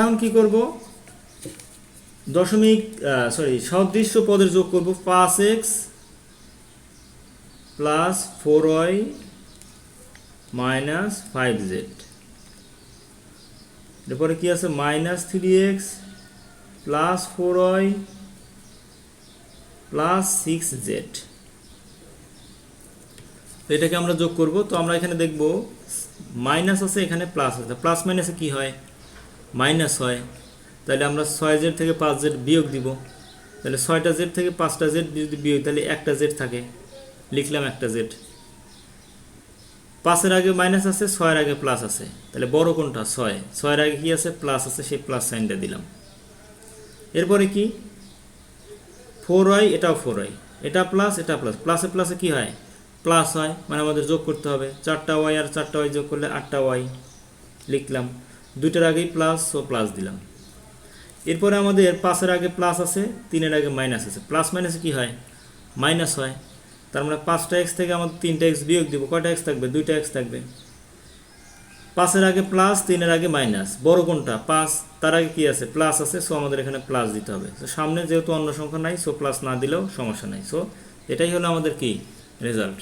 এখন কি করব? দশমিক সরি সদৃশ্য পদের যোগ করব পাঁচ x plus four y minus five z. এরপরে কি আছে? Minus three x plus four y plus six z. তো এটাকে আমরা যোগ করব। তো আমরা এখানে দেখব মাইনাস আছে, এখানে প্লাস আছে। প্লাস মাইনাসে কি হয়? মাইনাস হয়, তাহলে আমরা ছয় জেড থেকে পাঁচ জেড বিয়োগ দিব। তাহলে ছয়টা জেড থেকে পাঁচটা জেড যদি বিয়োগ, তাহলে একটা জেড থাকে। লিখলাম একটা জেড। পাঁচের আগে মাইনাস আছে, ছয়ের আগে প্লাস আছে। তাহলে বড় কোনটা? ছয়। ছয়ের আগে কি আছে? প্লাস আছে, সেই প্লাস সাইনটা দিলাম। এরপরে কি? ফোর ওয়াই, এটাও ফোর ওয়াই। এটা প্লাস এটা প্লাস। প্লাসে প্লাসে কি হয়? প্লাস হয় মানে আমাদের যোগ করতে হবে। চারটা ওয়াই আর চারটা ওয়াই যোগ করলে আটটা ওয়াই। লিখলাম। দুইটার আগেই প্লাস ও প্লাস দিলাম। এরপরে আমাদের পাঁচের আগে প্লাস আছে, তিনের আগে মাইনাস আছে। প্লাস মাইনাসে কি হয়? মাইনাস হয়। তার মানে পাঁচটা এক্স থেকে আমাদের তিনটা এক্স বিয়োগ দিব। কয়টা এক্স থাকবে? দুইটা এক্স থাকবে। পাঁচের আগে প্লাস তিনের আগে মাইনাস বড় কোনটা? পাঁচ। তার আগে কি আছে? প্লাস আছে সো আমাদের এখানে প্লাস দিতে হবে। তো সামনে যেহেতু অন্য সংখ্যা নাই সো প্লাস না দিলেও সমস্যা নাই। সো এটাই হলো আমাদের কি? রেজাল্ট